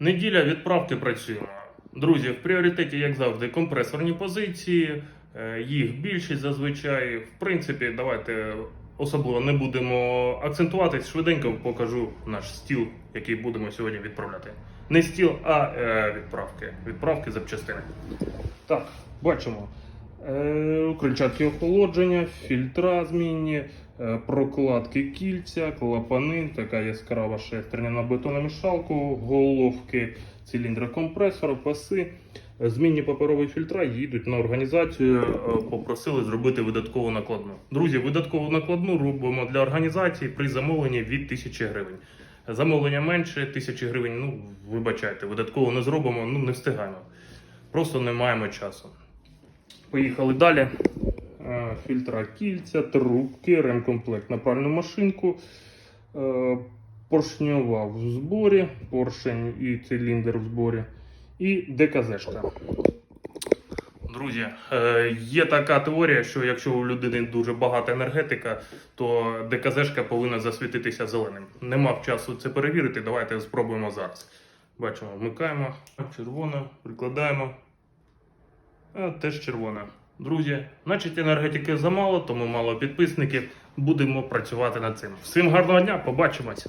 Неділя відправки працюємо. Друзі, в пріоритеті, як завжди, компресорні позиції. Е, Їх більшість зазвичай. В принципі, давайте особливо не будемо акцентуватись. Швиденько покажу наш стіл, який будемо сьогодні відправляти. Не стіл, а е, відправки. Відправки запчастини. Так, бачимо. Е, Крильчатки охолодження, фільтра змінні, е, прокладки кільця, клапани, така яскрава шестерня на бетономішалку, головки циліндра компресора, паси. Е, Змінні паперові фільтра їдуть на організацію. Попросили зробити видаткову накладну. Друзі, видаткову накладну робимо для організації при замовленні від 1000 гривень. Замовлення менше 1000 гривень. Ну вибачайте, видатково не зробимо, ну не встигаємо. Просто не маємо часу. Поїхали далі. Е, Фільтра кільця, трубки, ремкомплект на пральну машинку, е, поршньова в зборі, поршень і циліндр в зборі, і ДКЗшка. Друзі, е, є така теорія, що якщо у людини дуже багата енергетика, то ДКЗшка повинна засвітитися зеленим. Нема часу це перевірити. Давайте спробуємо зараз. Бачимо, вмикаємо, червона, прикладаємо. Теж червона. Друзі, значить енергетики замало, тому мало підписників. Будемо працювати над цим. Всім гарного дня, побачимось!